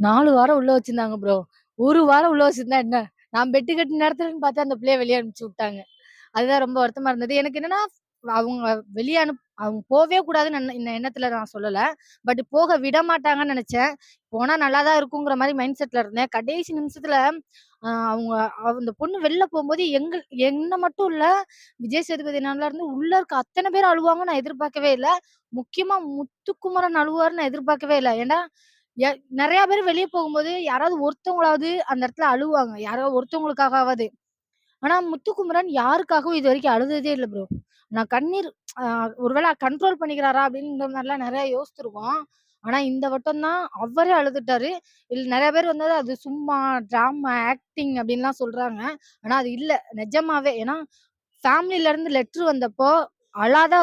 நாலு வாரம் உள்ள வச்சிருந்தாங்க ப்ரோ. ஒரு வாரம் உள்ள வச்சிருந்தா என்ன? நான் பெட்டு கட்டின நேரத்துலன்னு பார்த்தா அந்த பிள்ளைய வெளியே அனுப்பிச்சு விட்டாங்க. அதுதான் ரொம்ப வருத்தமா இருந்தது. எனக்கு என்னன்னா, அவங்க வெளியே அனுப் அவங்க போவே கூடாதுன்னு இந்த எண்ணத்துல நான் சொல்லல. பட் போக விட மாட்டாங்கன்னு நினைச்சேன் போனா நல்லா தான் இருக்குங்கிற மாதிரி மைண்ட் செட்ல இருந்தேன். கடைசி நிமிஷத்துல அவங்க அந்த பொண்ணு வெளில போகும்போது எங்கள் என்ன மட்டும் இல்ல, விஜய் சேதுபதி நல்லா இருந்து உள்ள இருக்க அத்தனை பேர் அழுவாங்கன்னு நான் எதிர்பார்க்கவே இல்லை முக்கியமா முத்துக்குமரன் அழுவாருன்னு நான் எதிர்பார்க்கவே இல்லை ஏன்னா, நிறைய பேர் வெளியே போகும்போது யாராவது ஒருத்தவங்களாவது அந்த இடத்துல அழுவாங்க. யாராவது ஒருத்தவங்களுக்காகவாது. ஆனா முத்துக்குமரன் யாருக்காகவும் இதுவரைக்கும் அழுததே இல்லை ப்ரோ. நான் கண்ணீர் ஒருவேளை கண்ட்ரோல் பண்ணிக்கிறாரா அப்படின்ற மாதிரிலாம் நிறைய யோசிச்சிருக்கோம். ஆனா இந்த வட்டம் தான் அவரே அழுதுட்டாரு. இல்ல நிறைய பேர் வந்து அது சும்மா, ட்ராமா, ஆக்டிங் அப்படின்லாம் சொல்றாங்க. ஆனா அது இல்ல. நிஜமாவே. ஏன்னா ஃபேமிலில இருந்து லெட்டர் வந்தப்போ அழாத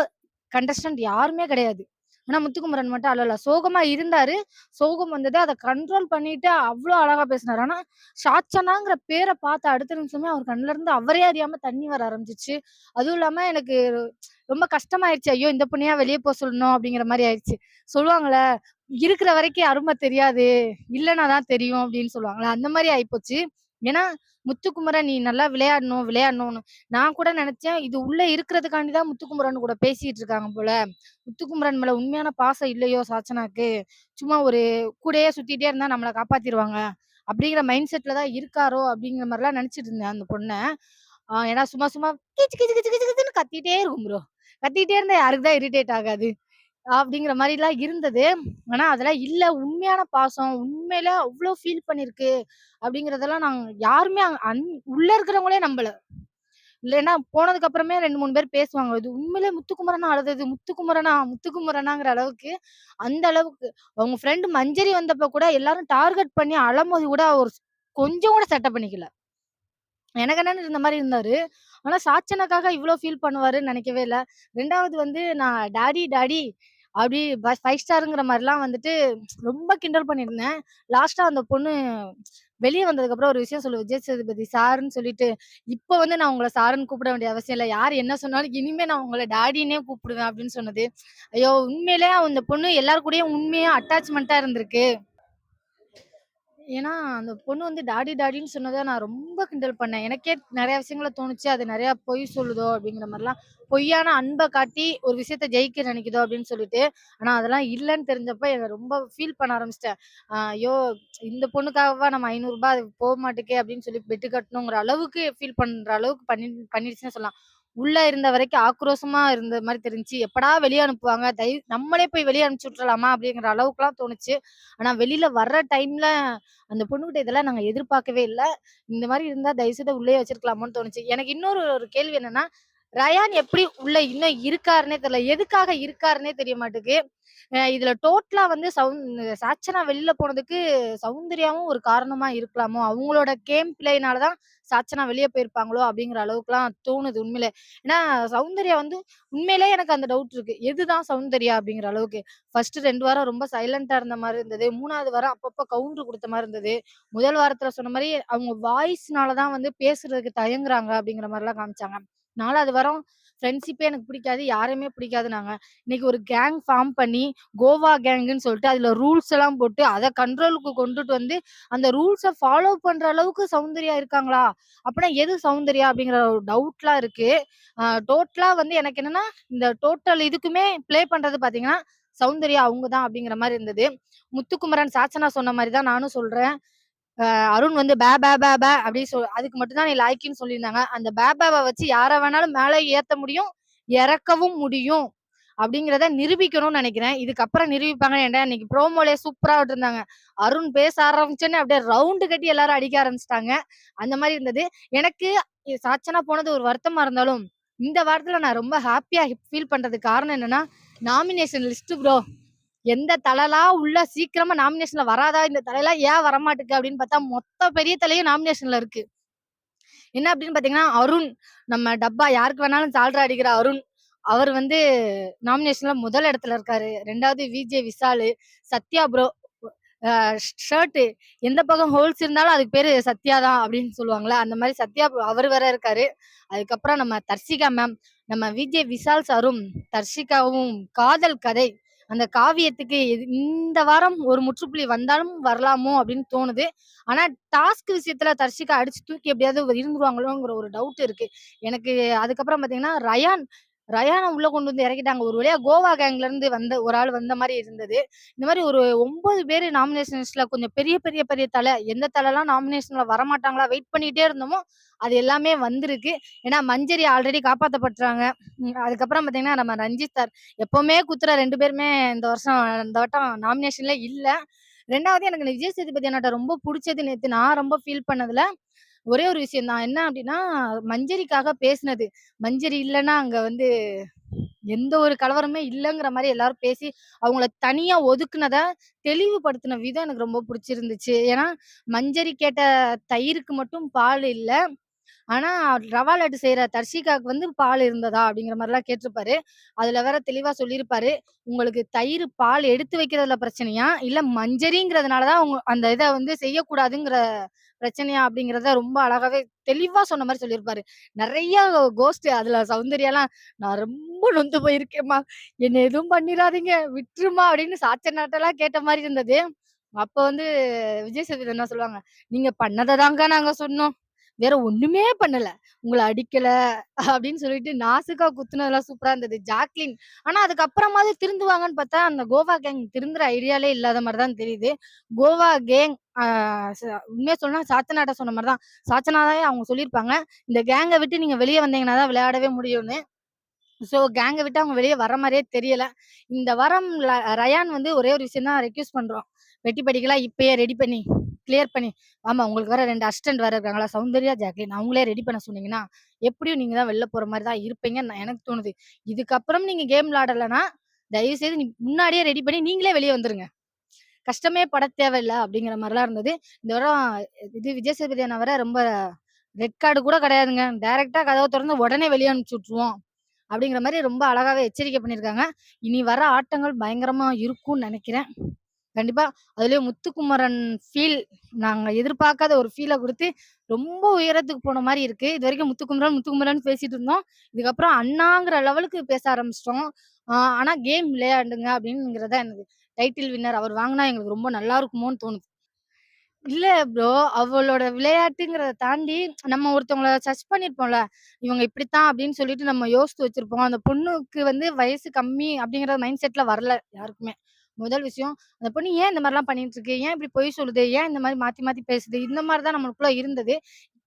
கண்டஸ்டன்ட் யாருமே கிடையாது. ஆனா முத்துக்குமரன் மட்டும் அழல. சோகமா இருந்தாரு. சோகம் வந்தது. அதை கண்ட்ரோல் பண்ணிட்டு அவ்வளோ அழகா பேசினாரு. ஆனா சாச்சனாங்கிற பேரை பார்த்த அடுத்த நிமிஷமே அவர் கண்ல இருந்து அவரே அறியாம தண்ணி வர ஆரம்பிச்சிச்சு அதுவும் இல்லாம எனக்கு ரொம்ப கஷ்டமாயிருச்சு. ஐயோ! இந்த பொண்ணையா வெளியே போக சொல்லணும் அப்படிங்கிற மாதிரி ஆயிடுச்சு சொல்லுவாங்களே இருக்கிற வரைக்கும் அருமை தெரியாது. இல்லைன்னா தான் தெரியும் அப்படின்னு சொல்லுவாங்கல்ல. அந்த மாதிரி ஆயிப்போச்சு. ஏன்னா முத்துக்குமரன் நீ நல்லா விளையாடணும், விளையாடணும்னு. நான் கூட நினைச்சேன் இது உள்ள இருக்கிறதுக்காண்டி தான் முத்துக்குமரன் கூட பேசிட்டு இருக்காங்க போல. முத்துக்குமரன் மேல உண்மையான பாசம் இல்லையோ சாச்சனாக்கு. சும்மா ஒரு கூடயே சுத்திட்டே இருந்தா நம்மளை காப்பாத்திடுவாங்க அப்படிங்கிற மைண்ட் செட்ல தான் இருக்காரோ அப்படிங்கிற மாதிரிலாம் நினைச்சிட்டு இருந்தேன் அந்த பொண்ணை ஏன்னா சும்மா சும்மா கிச்சு கிச்சு கிச்சு கிச்சு கிச்சுன்னு கத்திட்டே இருக்கும் ப்ரோ. கத்திட்டே இருந்தா யாருக்கு தான் இரிட்டேட் ஆகாது. அப்படிங்கிற மாரிலாம் இருந்தது. ஆனா அதெல்லாம் இல்ல. உண்மையான பாசம், உண்மையில அவ்வளவு ஃபீல் பண்ணிருக்கு. அப்படிங்கறதெல்லாம் நாங்க யாருமே அங் அந் உள்ள இருக்கிறவங்களே நம்பல. இல்லன்னா போனதுக்கு அப்புறமே 2, 3 பேர் பேசுவாங்க. இது உண்மையிலே முத்துக்குமரனா அழுதது, முத்துக்குமரனா, முத்துக்குமரனாங்கிற அளவுக்கு, அந்த அளவுக்கு. அவங்க ஃப்ரெண்ட் மஞ்சரி வந்தப்ப கூட எல்லாரும் டார்கெட் பண்ணி அழும்போது கூட அவர் கொஞ்சம் கூட சேட்ட பண்ணிக்கல. எனக்கு என்னன்னு இருந்த மாதிரி இருந்தாரு. ஆனா சாச்சனுக்காக இவ்ளோ ஃபீல் பண்ணுவாருன்னு நினைக்கவே இல்ல. ரெண்டாவது வந்து நான் டாடி, டாடி அப்படி ஃபைவ் ஸ்டாருங்கிற மாதிரிலாம் வந்துட்டு ரொம்ப கிண்டல் பண்ணியிருந்தேன். லாஸ்ட்டாக அந்த பொண்ணு வெளியே வந்ததுக்கப்புறம் ஒரு விஷயம் சொல்லு விஜய் சேதுபதி சாருன்னு சொல்லிட்டு, இப்போ வந்து நான் உங்களை சாருன்னு கூப்பிட வேண்டிய அவசியம் இல்லை யார் என்ன சொன்னாலும் இனிமேல் நான் உங்களை டாடின்னே கூப்பிடுவேன் அப்படின்னு சொன்னது. ஐயோ! உண்மையிலே அந்த பொண்ணு எல்லார் கூடயும் உண்மையாக அட்டாச்மெண்ட்டாக இருந்திருக்கு. ஏன்னா, அந்த பொண்ணு வந்து டாடி டாடின்னு சொன்னத நான் ரொம்ப கிண்டல் பண்ணேன். எனக்கே நெறைய விஷயங்கள தோணுச்சு. அது நெறையா பொய் சொல்லுதோ! அப்படிங்கிற மாரிலாம். பொய்யான அன்ப காட்டி ஒரு விஷயத்த ஜெயிக்க நினைக்குதோ! அப்படின்னு சொல்லிட்டு. ஆனா அதெல்லாம் இல்லன்னு தெரிஞ்சப்ப என்ன ரொம்ப ஃபீல் பண்ண ஆரம்பிச்சுட்டேன். அ ஐயோ! இந்த பொண்ணுக்காகவா நம்ம ரூ. 500 அது போக மாட்டேக்கே அப்படின்னு சொல்லி பெட்டு கட்டணுங்கிற அளவுக்கு ஃபீல் பண்ற அளவுக்கு பண்ணி பண்ணிடுச்சுன்னு சொல்லலாம். உள்ள இருந்த வரைக்கும் ஆக்ரோஷமா இருந்த மாதிரி தெரிஞ்சுச்சு. எப்படா வெளியே அனுப்புவாங்க? தயவு நம்மளே போய் வெளியே அனுப்பிச்சு விட்டுலாமா அப்படிங்கிற அளவுக்குலாம் தோணுச்சு. ஆனா வெளியில வர்ற டைம்ல அந்த பொண்ணுகிட்ட இதெல்லாம் நாங்க எதிர்பார்க்கவே இல்ல. இந்த மாதிரி இருந்தா தயவு செய்து உள்ளயே வச்சிருக்கலாமோன்னு தோணுச்சு. எனக்கு இன்னொரு ஒரு கேள்வி என்னன்னா, ரயான் எப்படி உள்ள இன்னும் இருக்காருன்னே தெரியல. எதுக்காக இருக்காருன்னே தெரிய மாட்டுக்கு. இதுல டோட்டலா வந்து சவுந் சாச்சனா வெளியில போனதுக்கு சௌந்தர்யாவும் ஒரு காரணமா இருக்கலாமோ? அவங்களோட கேம் பிளேனாலதான் சாச்சனா வெளியே போயிருப்பாங்களோ? அப்படிங்கிற அளவுக்குலாம் தோணுது உண்மையில ஏன்னா சௌந்தர்யா வந்து உண்மையிலேயே எனக்கு அந்த டவுட் இருக்கு. எதுதான் சௌந்தர்யா அப்படிங்கிற அளவுக்கு. ஃபர்ஸ்ட் ரெண்டு வாரம் ரொம்ப சைலண்டா இருந்த மாதிரி இருந்தது. மூணாவது வாரம் அப்பப்ப கவுண்டர் கொடுத்த மாதிரி இருந்தது. முதல் வாரத்துல சொன்ன மாதிரி அவங்க வாய்ஸ்னாலதான் வந்து பேசுறதுக்கு தயங்குறாங்க அப்படிங்கிற மாதிரிலாம் காமிச்சாங்க. நாலாவது வாரம் ஃப்ரெண்ட்ஷிப்பே எனக்கு பிடிக்காது. யாரையுமே நாங்கள் இன்னைக்கு ஒரு கேங் ஃபார்ம் பண்ணி கோவா கேங்குன்னு சொல்லிட்டு அதில் ரூல்ஸ் எல்லாம் போட்டு அதை கண்ட்ரோலுக்கு கொண்டுட்டு வந்து அந்த ரூல்ஸை ஃபாலோ பண்ணுற அளவுக்கு சௌந்தர்யா இருக்காங்களா? அப்படின்னா எது சௌந்தர்யா? அப்படிங்கிற ஒரு டவுட்லாம் இருக்கு. டோட்டலாக வந்து எனக்கு என்னன்னா, இந்த டோட்டல் இதுக்குமே ப்ளே பண்ணுறது பார்த்தீங்கன்னா, சௌந்தர்யா அவங்க தான் அப்படிங்கிற மாதிரி இருந்தது. முத்துக்குமரன், சாச்சனா சொன்ன மாதிரி தான் நானும் சொல்கிறேன் அருண் வந்து பே பே பே பே அப்படி சொ அதுக்கு மட்டும் தான் நீ லாய்க்கின்னு சொல்லியிருந்தாங்க. அந்த பே பேவை வச்சு யாரை வேணாலும் மேலே ஏத்த முடியும், இறக்கவும் முடியும். அப்படிங்கிறத நிரூபிக்கணும்னு நினைக்கிறேன் இதுக்கப்புறம் நிரூபிப்பாங்க. ஏன்டா இன்னைக்கு ப்ரோமோலே சூப்பரா விட்டுருந்தாங்க. அருண் பேச ஆரம்பிச்சோன்னே அப்படியே ரவுண்டு கட்டி எல்லாரும் அடிக்க ஆரம்பிச்சிட்டாங்க அந்த மாதிரி இருந்தது. எனக்கு சாட்சனா சாச்சனா போனது ஒரு வருத்தமா இருந்தாலும், இந்த வாரத்துல நான் ரொம்ப ஹாப்பியா ஃபீல் பண்றதுக்கு காரணம் என்னன்னா, நாமினேஷன் லிஸ்ட் ப்ரோ. எந்த தலைலாம் உள்ள சீக்கிரமா நாமினேஷன்ல வராதா? இந்த தலைலாம் ஏன் வரமாட்டுக்கு அப்படின்னு பார்த்தா, மொத்த பெரிய தலையும் நாமினேஷன்ல இருக்கு. என்ன அப்படின்னு பார்த்தீங்கன்னா, அருண் நம்ம டப்பா யாருக்கு வேணாலும் ஜால்ரா அடிக்கிற அருண். அவர் வந்து நாமினேஷன்ல முதல் இடத்துல இருக்காரு. ரெண்டாவது VJ Vishal, Sathya bro. Shirt எந்த பக்கம் ஹோல்ஸ் இருந்தாலும் அதுக்கு பேரு சத்யா தான் அப்படின்னு சொல்லுவாங்கல்ல. அந்த மாதிரி சத்யா ப்ரோ வேற இருக்காரு. அதுக்கப்புறம் நம்ம தர்ஷிகா மேம், நம்ம விஜே விஷால் சாரும், தர்ஷிகாவும் காதல் கதை அந்த காவியத்துக்கு இந்த வாரம் ஒரு முற்றுப்புள்ளி வந்தாலும் வரலாமோ அப்படின்னு தோணுது. ஆனா டாஸ்க் விஷயத்துல தர்ஷிகா அடிச்சு தூக்கி எப்படியாவது இருந்துருவாங்களோங்கிற ஒரு டவுட் இருக்கு. எனக்கு அதுக்கப்புறம் பாத்தீங்கன்னா ரயான் ரயானை உள்ள கொண்டு வந்து இறக்கிட்டாங்க. ஒரு வழியா கோவா கேங்ல இருந்து வந்த ஒரு ஆள் வந்த மாதிரி இருந்தது. இந்த மாதிரி ஒரு ஒன்பது பேர் நாமினேஷன்ஸ்ல கொஞ்சம் பெரிய பெரிய பெரிய தலை எந்த தலைலாம் நாமினேஷன்ல வரமாட்டாங்களா வெயிட் பண்ணிட்டே இருந்தோமோ, அது எல்லாமே வந்திருக்கு. ஏன்னா மஞ்சரி ஆல்ரெடி காப்பாற்றப்பட்டுறாங்க அதுக்கப்புறம் பார்த்தீங்கன்னா, நம்ம ரஞ்சித் சார் எப்பவுமே குத்துற ரெண்டு பேருமே இந்த வருஷம் இந்த வட்டம் நாமினேஷன்ல இல்லை ரெண்டாவது எனக்கு விஜய் சேதுபதி என்னட்ட ரொம்ப பிடிச்சது நேற்று நான் ரொம்ப ஃபீல் பண்ணதுல, ஒரே ஒரு விஷயம் தான். என்ன அப்படின்னா மஞ்சரிக்காக பேசினது. மஞ்சரி இல்லைன்னா அங்க வந்து எந்த ஒரு கலவரமே இல்லைங்கிற மாதிரி எல்லாரும் பேசி, அவங்கள தனியா ஒதுக்குனத தெளிவுபடுத்தின விதம் எனக்கு ரொம்ப பிடிச்சிருந்துச்சு ஏன்னா, மஞ்சரி கேட்ட தயிருக்கு மட்டும் பால் இல்லை ஆனா, ரவா லட்டு செய்கிற தர்ஷிகாவுக்கு வந்து பால் இருந்ததா? அப்படிங்கிற மாதிரிலாம் கேட்டிருப்பாரு. அதுல வேற தெளிவா சொல்லியிருப்பாரு. உங்களுக்கு தயிர், பால் எடுத்து வைக்கிறதுல பிரச்சனையா? இல்ல மஞ்சரிங்கிறதுனால தான் உங்க அந்த இதை வந்து செய்யக்கூடாதுங்கிற பிரச்சனையா? அப்படிங்கிறத ரொம்ப அழகாவே தெளிவா சொன்ன மாதிரி சொல்லியிருப்பாரு. நிறைய கோஸ்ட் அதுல சௌந்தர்யாலாம், "நான் ரொம்ப நொந்து போயிருக்கேம்மா என்ன எதுவும் பண்ணிடாதீங்க விட்டுருமா" அப்படின்னு சாச்சனாட்டலாம் கேட்ட மாதிரி இருந்தது. அப்ப வந்து விஜய் சேதுபதி என்ன சொல்லுவாங்க, "நீங்க பண்ணதை தாங்க நாங்க சொன்னோம். வேற ஒண்ணுமே பண்ணல. உங்களை அடிக்கல" அப்படின்னு சொல்லிட்டு நாசுக்கா குத்துனதெல்லாம் சூப்பரா இருந்தது. ஜாக்லின் ஆனா அதுக்கப்புறமாவது திருந்துவாங்கன்னு பார்த்தா, அந்த கோவா கேங் திருந்துற ஐடியாலே இல்லாத மாதிரி தான் தெரியுது. கோவா கேங் ஆ ச சொல்லணும்னா சாச்சனாட்ட சொன்ன மாதிரி தான். சாச்சனாவே அவங்க சொல்லியிருப்பாங்க, "இந்த கேங்கை விட்டு நீங்க வெளியே வந்தீங்கன்னா தான் விளையாடவே முடியும்னு." ஸோ கேங்கை விட்டு அவங்க வெளியே வர மாதிரியே தெரியல. இந்த வாரம் ரயான் வந்து ஒரே ஒரு விஷயம் தான் ரெக்யூஸ் பண்றோம். வெட்டி படிக்கலாம் இப்பயே ரெடி பண்ணி, கிளியர் பண்ணி ஆமா உங்களுக்கு வேற ரெண்டு அசிஸ்டன்ட் வேற இருக்காங்களா? சௌந்தர்யா, ஜாக்லின் அவங்களே ரெடி பண்ண சொன்னீங்கன்னா, எப்படியும் நீங்க தான் வெளில போற மாதிரி தான் இருப்பீங்கன்னு எனக்கு தோணுது. இதுக்கப்புறம் நீங்க கேம் விளாடலைன்னா தயவு செய்து முன்னாடியே ரெடி பண்ணி நீங்களே வெளியே வந்துருங்க. கஷ்டமே படத் தேவையில்லை அப்படிங்கிற மாதிரிலாம் இருந்தது. இந்த வாரம் இது விஜய் சேதுபதி அண்ணா வர ரொம்ப ரெட் கார்டு கூட கிடையாதுங்க. டைரக்டா கதவை திறந்து உடனே வெளியே அனுப்பிச்சு விட்டுருவோம். அப்படிங்கிற மாதிரி ரொம்ப அழகாவே எச்சரிக்கை பண்ணியிருக்காங்க. இனி வர ஆட்டங்கள் பயங்கரமா இருக்கும்னு நினைக்கிறேன் கண்டிப்பா. அதுலயும் முத்துக்குமரன் ஃபீல் நாங்க எதிர்பார்க்காத ஒரு ஃபீலை கொடுத்து ரொம்ப உயரத்துக்கு போன மாதிரி இருக்கு. இதுவரைக்கும் முத்துக்குமரன், முத்துக்குமரன் பேசிட்டு இருந்தோம். இதுக்கப்புறம் அண்ணாங்கிற லெவலுக்கு பேச ஆரம்பிச்சிட்டோம் ஆ ஆனா கேம் விளையாடுங்க அப்படிங்கிறது தான் எனக்கு டைட்டில் வின்னர் அவர் வாங்கினா எங்களுக்கு ரொம்ப நல்லா இருக்குமோன்னு தோணுது. இல்ல ப்ரோ. அவளோட விளையாட்டுங்கிறத தாண்டி, நம்ம ஒருத்தவங்கள சர்ச் பண்ணியிருப்போம்ல. இவங்க இப்படித்தான் அப்படின்னு சொல்லிட்டு நம்ம யோசித்து வச்சிருப்போம். அந்த பொண்ணுக்கு வந்து வயசு கம்மி அப்படிங்கிற மைண்ட் செட்ல வரல யாருக்குமே. முதல் விஷயம். அந்த பொண்ணு ஏன் இந்த மாதிரிலாம் பண்ணிட்டு இருக்கு? ஏன் இப்படி பொய் சொல்லுது? ஏன் இந்த மாதிரி மாத்தி மாத்தி பேசுது? இந்த மாதிரி தான் நம்மளுக்குள்ள இருந்தது.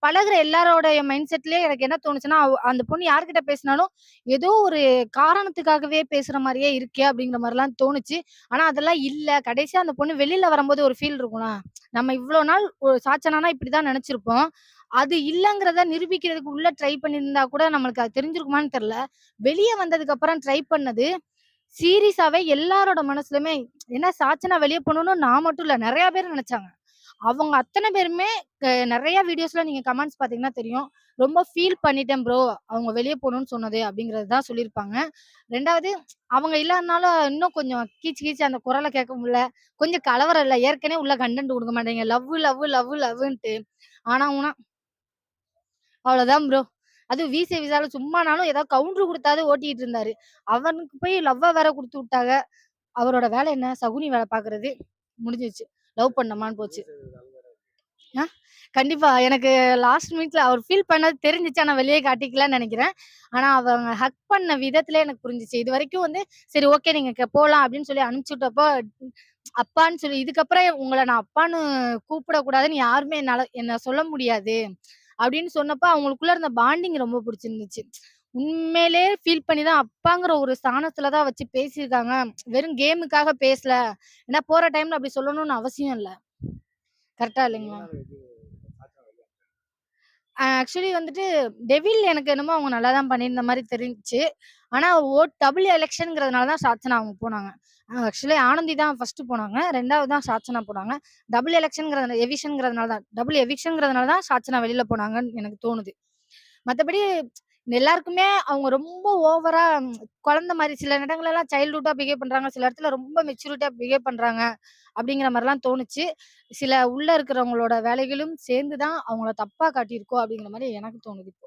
பழகுற எல்லாரோடைய மைண்ட் செட்லயே எனக்கு என்ன தோணுச்சுன்னா, அந்த பொண்ணு யார்கிட்ட பேசினாலும், ஏதோ ஒரு காரணத்துக்காகவே பேசுற மாதிரியே இருக்கே அப்படிங்கிற மாதிரிலாம் தோணுச்சு. ஆனா அதெல்லாம் இல்ல. கடைசியா அந்த பொண்ணு வெளியில வரும்போது ஒரு ஃபீல் இருக்கும்னா நம்ம இவ்வளோ நாள் ஒரு சாச்சனானா இப்படிதான் நினைச்சிருப்போம் அது இல்லங்கிறத நிரூபிக்கிறதுக்கு உள்ள ட்ரை பண்ணியிருந்தா கூட நம்மளுக்கு அது தெரிஞ்சிருக்குமான்னு தெரியல. வெளியே வந்ததுக்கு அப்புறம் ட்ரை பண்ணது, சீரியஸாவே எல்லாரோட மனசுலயுமே என்ன சாச்சனா வெளியே போகணும்னு நான் மட்டும் இல்ல. நிறைய பேர் நினைச்சாங்க அவங்க அத்தனை பேருமே க வீடியோஸ்ல நீங்க கமெண்ட்ஸ் பார்த்தீங்கன்னா தெரியும். ரொம்ப ஃபீல் பண்ணிட்டேன் ப்ரோ. அவங்க வெளியே போகணும்னு சொன்னது அப்படிங்கிறது தான் சொல்லியிருப்பாங்க. ரெண்டாவது அவங்க இல்லாதனால இன்னும் கொஞ்சம் கீச்சு கீச்சு அந்த குரல கேட்க முடியல. கொஞ்சம் கலவரம் இல்லை ஏற்கனவே உள்ள கண்டென்ட் கொடுக்க மாட்டேங்க. லவ் லவ் லவ் லவ்வுன்ட்டு. ஆனா உனா அவ்வளோதான் ப்ரோ. அதுவும் விசே விசால சும்மானாலும் ஏதாவது கவுண்டர் குடுத்தாவது ஓட்டிட்டு இருந்தாரு. அவனுக்கு போய் லவ்வ வேற குடுத்து விட்டாங்க. அவரோட வேலை என்ன? சகுனி வேல பார்க்குறது. முடிஞ்சிருச்சு. லவ் பண்ணோமான்னு போச்சு. கண்டிப்பா. எனக்கு லாஸ்ட் மினிட்ல அவர் ஃபீல் பண்ணது தெரிஞ்சுச்சு. ஆனா வெளிய காட்டிக்கலன்னு நெனைக்கிறேன். ஆனா அவங்க ஹக் பண்ண விதத்திலே எனக்கு புரிஞ்சுச்சு. இதுவரைக்கும் வந்து சரி ஓகே நீங்க போலாம் அப்படின்னு சொல்லி அனுப்பிச்சு விட்டப்போ, அப்பான்னு சொல்லி இதுக்கப்புறம் உங்கள நான் அப்பான்னு கூப்பிடக்கூடாதுன்னு யாருமே என்னால என்ன சொல்ல முடியாது. அப்படின்னு சொன்னப்ப அவங்களுக்குள்ள இருந்த பாண்டிங் ரொம்ப புடிச்சிருந்துச்சு. உண்மையிலே ஃபீல் பண்ணி தான் அப்பாங்கிற ஒரு ஸ்தானத்துல தான் வச்சு பேசியிருக்காங்க. வெறும் கேமுக்காக பேசல. ஏன்னா போற டைம்ல அப்படி சொல்லணும்னு அவசியம் இல்ல. கரெக்ட்டா இல்லைங்களா? ஆக்சுவலி வந்துட்டு டெவில் எனக்கு என்னமோ அவங்க நல்லா தான் பண்ணியிருந்த மாரி தெரிஞ்சுச்சு. ஆனா ஓட் டபுள் எலக்ஷன்ங்கிறதுனால தான் சாச்சனா அவங்க போனாங்க. ஆக்சுவலி ஆனந்தி தான் ஃபர்ஸ்ட்டு போனாங்க. ரெண்டாவது தான் சாச்சனா போனாங்க. டபுள் எலக்ஷன்ங்கிற எவிஷன்ங்கிறதுனால தான் டபுள் எவிக்ஷன்ங்கிறதுனால தான் சாச்சனா வெளியில போனாங்கன்னு எனக்கு தோணுது. மற்றபடி எல்லாருக்குமே அவங்க ரொம்ப ஓவரா குழந்தை மாதிரி சில இடங்கள்லலாம் சைல்டுஹுட்டா பிஹேவ் பண்றாங்க. சில இடத்துல ரொம்ப மெச்சூரிட்டியா பிஹேவ் பண்றாங்க. அப்படிங்கிற மாதிரிலாம் தோணுச்சு. சில உள்ள இருக்கிறவங்களோட வேலைகளும் சேர்ந்து தான் அவங்கள தப்பா காட்டியிருக்கோ அப்படிங்கிற மாதிரி எனக்கு தோணுது இப்போ.